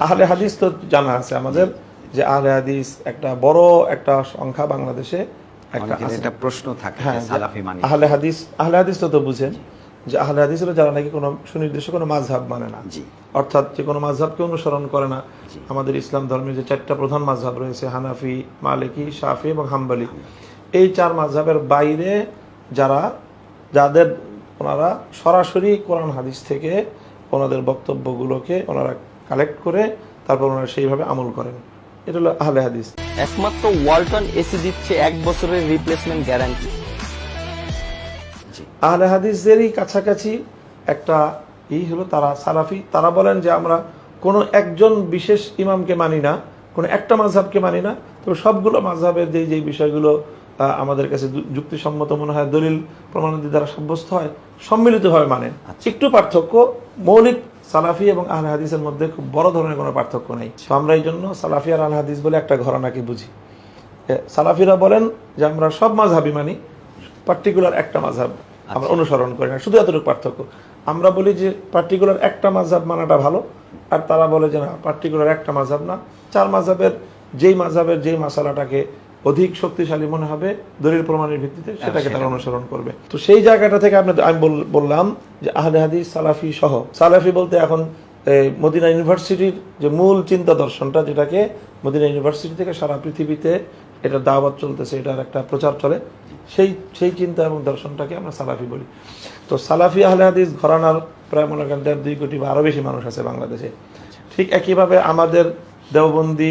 আহলে হাদিস তো জানা আছে আমাদের যে আহলে হাদিস একটা বড় একটা সংখ্যা বাংলাদেশে একটা প্রশ্ন থাকে হ্যাঁ মানে আহলে হাদিস আহলে হাদিস তো তো বুঝেন যে আহলে হাদিস হলো যারা নাকি কোনো সুনির্দিষ্ট কোনো মাযহাব মানে না। অর্থাৎ যে কোনো মাযহাবকে অনুসরণ করে না। আমাদের ইসলাম ধর্মের যে চারটা প্রধান মাযহাব রয়েছে হানাফি মালিকি শাফি এবং হাম্বালি। এই চার মাযহাবের বাইরে যারা যাদের ওনারা সরাসরি কোরআন হাদিস থেকে ওনাদের বক্তব্যগুলোকে ওনারা কালেক্ট করে তারপর ওনারা সেইভাবে আমল করেন। এটা হলো আহলে হাদিস। একমাত্র ওয়ালটন এসি দিচ্ছে এক বছরের রিপ্লেসমেন্ট গ্যারান্টি আহলে হাদিসদেরই কাছাকাছি একটা ই হলো তারা সালাফি। তারা বলেন যে আমরা কোনো একজন বিশেষ ইমামকে মানি না কোনো একটা মাঝহাবকে মানি না তবে সবগুলো মাঝহাবের যে যে বিষয়গুলো আমাদের কাছে যুক্তিসম্মত মনে হয় দলিল প্রমাণাদি দ্বারা সাব্যস্ত হয় সম্মিলিতভাবে মানেন একটু পার্থক্য মৌলিক সালাফি এবং আহলে হাদিসের মধ্যে খুব বড় ধরনের কোনো পার্থক্য নেই। আমরা এই জন্য সালাফি আর আহলে হাদিস বলে একটা ঘরানাকে বুঝি? সালাফিরা বলেন যে আমরা সব মাঝহাবই মানি পার্টিকুলার একটা মাঝহাব আমরা অনুসরণ করি না শুধু এতটুকু পার্থক্য। আমরা বলি যে পার্টিকুলার একটা মাঝহাব মানাটা ভালো আর তারা বলে যে না পার্টিকুলার একটা মাঝহাব না। চার মাঝহাবের যেই মাঝহাবের যেই মশালাটাকে অধিক শক্তিশালী মনে হবে দলিল প্রমাণের ভিত্তিতে সেটাকে তারা অনুসরণ করবে। তো সেই জায়গাটা থেকে আপনি আমি বল- বললাম যে আহলে হাদিস, সালাফি সহ। সালাফি বলতে এখন মদিনা ইউনিভার্সিটির যে মূল চিন্তা দর্শনটা, যেটাকে মদিনা ইউনিভার্সিটি থেকে সারা পৃথিবীতে এটা দাওয়াত চলতেছে, এটার একটা প্রচার চলে, সেই সেই চিন্তা এবং দর্শনটাকে আমরা সালাফি বলি। তো সালাফি, আহলে হাদিস ঘরানার প্রায় মনে করেন দেড় দুই কোটি বা আরও বেশি মানুষ আছে বাংলাদেশে। ঠিক একইভাবে আমাদের দেওবন্দি